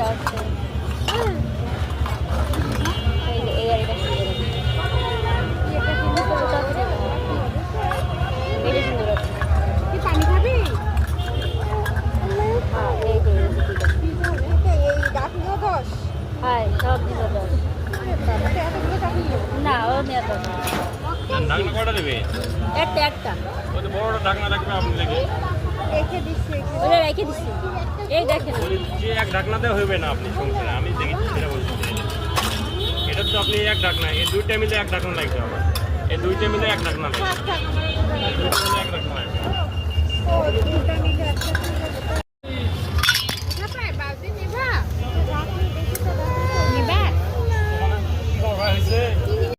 দশ। তাতে এতগুলো ডাকলো না ও নেওয়া দশ না। ঢাকনা কটা দেবে একটা একটা বড়টা ঢাকনা রাখবে আপনি লেগে রেখে রেখে দিচ্ছি। এই দেখেন। যে এক ঢাকনাতে হইবে না আপনি সংসারে আমি দেখেছি সেটা বলছি। এটা তো আপনি এক ঢাকনা এই দুইটা মিলে এক ঢাকনা লাগবে আমার। এই দুইটা মিলে এক ঢাকনা লাগবে। এক ঢাকনা